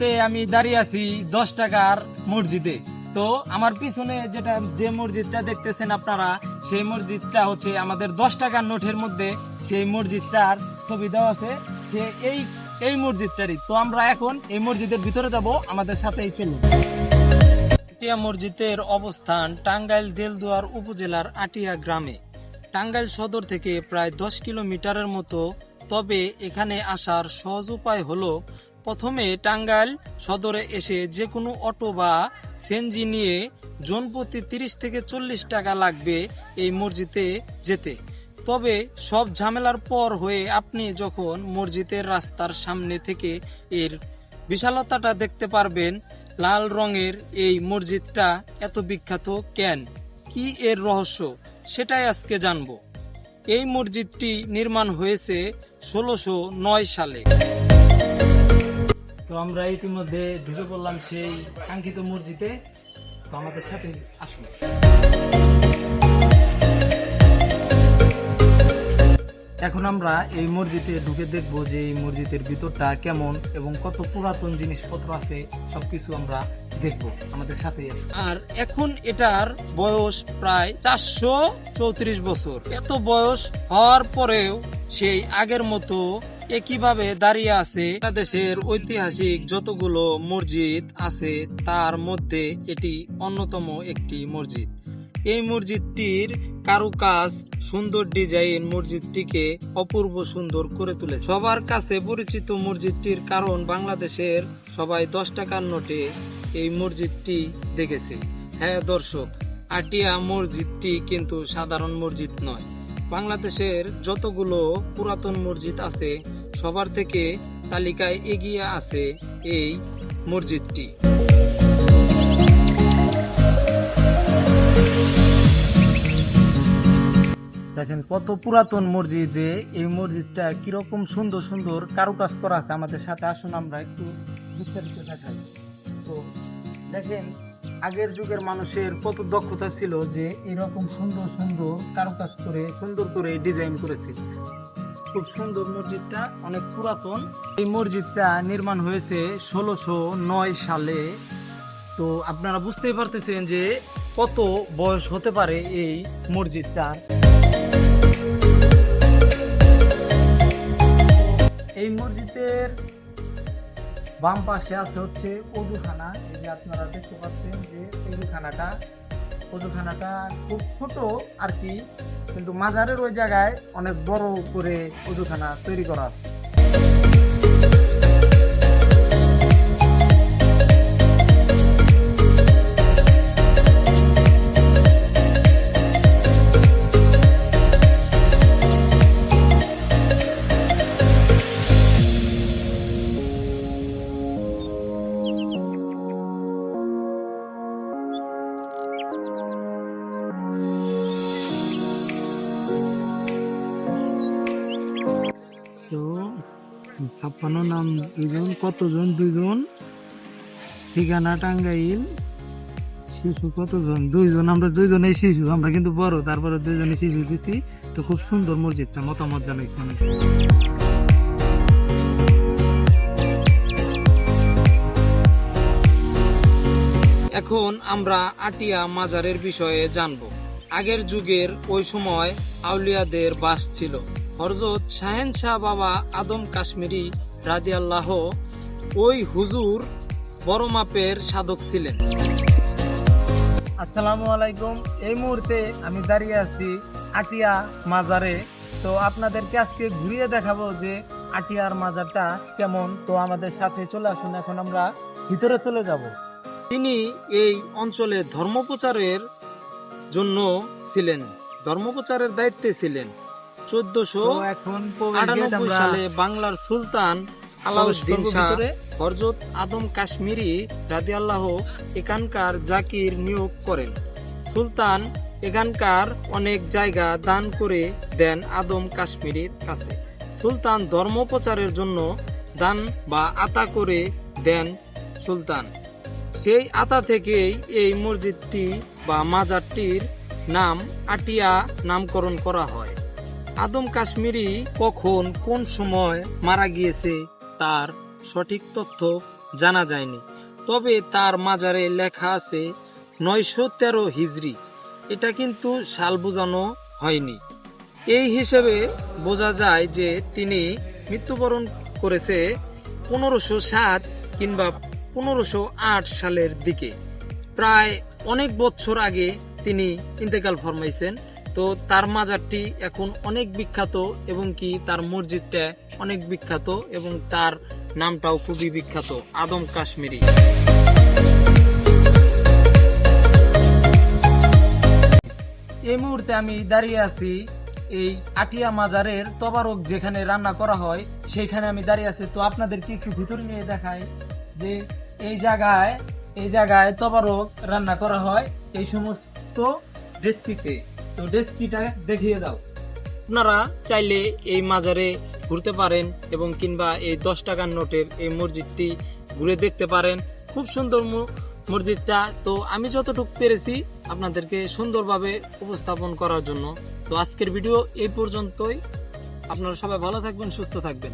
মুহূর্তে আমি দাঁড়িয়ে আছি দশ টাকার মসজিদে। তো আমার পিছনে যেটা, যে মসজিদটা দেখতেছেন আপনারা, সেই মসজিদটা হচ্ছে আমাদের দশ টাকার নোটের মধ্যে সেই মসজিদটার ছবি দেওয়া আছে। সে এই এই মসজিদটারই। তো আমরা এখন এই মসজিদের ভিতরে যাব, আমাদের সাথেই চলুন। আটিয়া মসজিদের অবস্থান টাঙ্গাইল দেলদুয়ার উপজেলার আটিয়া গ্রামে। টাঙ্গাইল সদর থেকে প্রায় দশ কিলোমিটারের মতো, তবে এখানে আসার সহজ উপায় হলো প্রথমে টাঙ্গাইল সদরে এসে যে কোনো অটো বা সেনজি নিয়ে জনপ্রতি তিরিশ থেকে চল্লিশ টাকা লাগবে এই মসজিদে যেতে। তবে সব ঝামেলার পর হয়ে আপনি যখন মসজিদের রাস্তার সামনে থেকে এর বিশালতাটা দেখতে পারবেন, লাল রঙের এই মসজিদটা এত বিখ্যাত কেন? কি এর রহস্য? সেটাই আজকে জানব। এই মসজিদটি নির্মাণ হয়েছে ষোলোশো নয় সালে। তো আমরা ইতিমধ্যে ঢুকে পড়লাম সেই কাঙ্ক্ষিত মসজিদে। তো আমাদের সাথে আসুন। এখন আমরা এই মসজিদে ঢুকে দেখব যে এই মসজিদের ভিতরটা কেমন এবং কত পুরাতন জিনিসপত্র আছে, সবকিছু আমরা দেখব। আমাদের সাথে আর এখন এটার বয়স প্রায় চারশো চৌত্রিশ বছর। এত বয়স হওয়ার পরেও সেই আগের মতো একইভাবে দাঁড়িয়ে আছে। বাংলাদেশের ঐতিহাসিক যতগুলো মসজিদ আছে, তার মধ্যে এটি অন্যতম একটি মসজিদ। এই মসজিদটির কারুকাজ, সুন্দর ডিজাইন মসজিদটিকে অপূর্ব সুন্দর করে তুলেছে। সবার কাছে পরিচিত মসজিদটির কারণ বাংলাদেশের সবাই দশ টাকার নোটে এই মসজিদটি দেখেছে। হ্যাঁ দর্শক, আটিয়া মসজিদটি কিন্তু সাধারণ মসজিদ নয়। বাংলাদেশের যতগুলো পুরাতন মসজিদ আছে, সবার থেকে তালিকায় এগিয়ে আছে এই মসজিদটি। দেখেন, কত পুরাতন মসজিদে এই মসজিদটা কীরকম সুন্দর সুন্দর কারুকাজ করা আছে আমাদের সাথে। আসুন আমরা একটু বিস্তারিত দেখাই। তো দেখেন, আগের যুগের মানুষের কত দক্ষতা ছিল যে এরকম সুন্দর সুন্দর কারুকাজ করে, সুন্দর করে ডিজাইন করেছে। খুব সুন্দর মসজিদটা, অনেক পুরাতন। এই মসজিদটা নির্মাণ হয়েছে ষোলোশো নয় সালে। তো আপনারা বুঝতেই পারতেছেন যে কত বয়স হতে পারে এই মসজিদটার এই মসজিদের বাম পাশে আছে হচ্ছে অজুখানা। এই যে আপনারা দেখতে পাচ্ছেন যে অজুখানাটা অজুখানাটা খুব ছোট আর কি, কিন্তু মাজারের ওই জায়গায় অনেক বড় করে অজুখানা তৈরি করা আছে। ছাপ্পান্ন নাম দুজন কতজন? দুজন ঠিকানা টাঙ্গাইল। শিশু কতজন? দুইজন। আমরা দুইজনেই শিশু, আমরা কিন্তু বড়, তারপরে দুইজনে শিশু দিচ্ছি তো খুব সুন্দর মসজিদটা, মতামত জানাই এখানে। এখন আমরা আটিয়া মাজারের বিষয়ে জানব। আগের যুগের ওই সময় আউলিয়াদের বাস ছিল। হরজত শাহেন শাহ বাবা আদম কাশ্মীরি রাজিয়াল্লাহ ওই হুজুর বড় মাপের সাধক ছিলেন। আসসালামু আলাইকুম। এই মুহূর্তে আমি দাঁড়িয়ে আছি আটিয়া মাজারে। তো আপনাদেরকে আজকে ঘুরিয়ে দেখাবো যে আটিয়ার মাজারটা কেমন। তো আমাদের সাথে চলে আসুন এখন আমরা ভিতরে চলে যাব। তিনি এই অঞ্চলে ধর্মপ্রচারের জন্য ছিলেন ধর্মপ্রচারের দায়িত্বে ছিলেন। চোদ্দশো আটানব্বই সালে বাংলার সুলতান আলাউদ্দিন শাহ হরজত আদম কাশ্মীরি রাদিয়াল্লাহ এখানকার জাকির নিয়োগ করেন। সুলতান এখানকার অনেক জায়গা দান করে দেন আদম কাশ্মীরির কাছে। সুলতান ধর্ম প্রচারের জন্য দান বা আতা করে দেন সুলতান। সেই আতা থেকেই এই মসজিদটি বা মাজারটির নাম আটিয়া নামকরণ করা হয়। আদম কাশ্মীরি কখন কোন সময় মারা গিয়েছে তার সঠিক তথ্য জানা যায়নি। তবে তার মাজারে লেখা আছে নয়শো তেরো হিজড়ি এটা কিন্তু সাল বোঝানো হয়নি। এই হিসেবে বোঝা যায় যে তিনি মৃত্যুবরণ করেছে পনেরোশো সাত কিংবা পনেরোশো আট সালের দিকে। প্রায় অনেক বছর আগে তিনি ইন্তেকাল ফরমাইছেন। তো তার মাজারটি এখন অনেক বিখ্যাত এবং কি তার মসজিদটা অনেক বিখ্যাত এবং তার নামটাও খুবই বিখ্যাত, আদম কাশ্মীরি। এই মুহূর্তে আমি দাঁড়িয়ে আছি এই আটিয়া মাজারের তবারক যেখানে রান্না করা হয়, সেইখানে আমি দাঁড়িয়ে আছি। তো আপনাদেরকে একটু ভিতরে নিয়ে দেখাই যে এই জায়গায় এই জায়গায় তবারক রান্না করা হয় এই সমস্ত রেসিপিতে তো রেসিপিটা দেখিয়ে দাও। আপনারা চাইলে এই মাজারে ঘুরতে পারেন এবং কিংবা এই দশ টাকার নোটের এই মসজিদটি ঘুরে দেখতে পারেন। খুব সুন্দর মসজিদটা। তো আমি যতটুকু পেরেছি আপনাদেরকে সুন্দরভাবে উপস্থাপন করার জন্য। তো আজকের ভিডিও এই পর্যন্তই। আপনারা সবাই ভালো থাকবেন, সুস্থ থাকবেন।